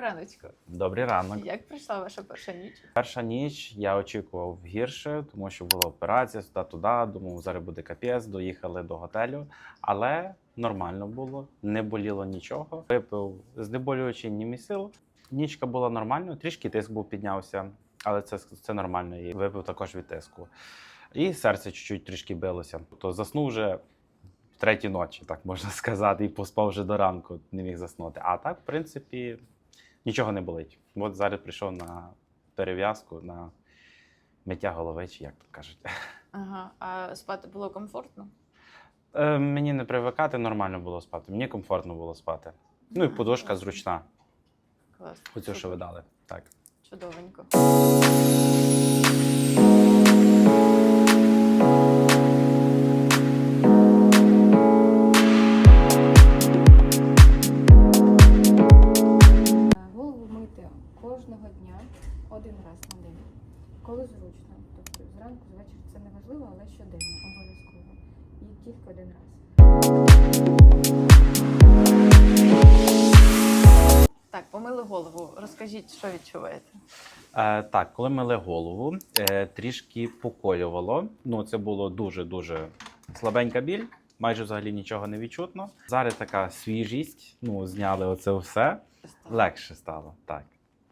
Раночку. Добрий ранок. Як пройшла ваша перша ніч? Перша ніч я очікував гірше, тому що була операція сюди-туди. Думав, зараз буде капець. Доїхали до готелю, але нормально було, не боліло нічого. Випив знеболюючий німісил. Нічка була нормальною, трішки тиск був піднявся, але це, це нормально. І випив також від тиску. І серце чуть-чуть трішки билося. То заснув вже в третій ночі, так можна сказати, і поспав вже до ранку, не міг заснути. А так, в принципі, нічого не болить. От зараз прийшов на перев'язку, на миття голови, чи як то кажуть. Ага, а спати було комфортно? Е, мені не привикати, нормально було спати. Мені комфортно було спати. Ну і подушка зручна. Клас. Оцю, що ви дали. Так. Чудовенько. Кожного дня один раз на день. Коли зручно. Тобто зранку, звечора це не важливо, але щоденно обов'язково. І тільки один раз. Так, помили голову. Розкажіть, що відчуваєте? Е, так, коли мили голову, е, трішки поколювало. Ну, це було дуже-дуже слабенька біль, майже взагалі нічого не відчутно. Зараз така свіжість, ну, зняли оце все. Легше стало, так.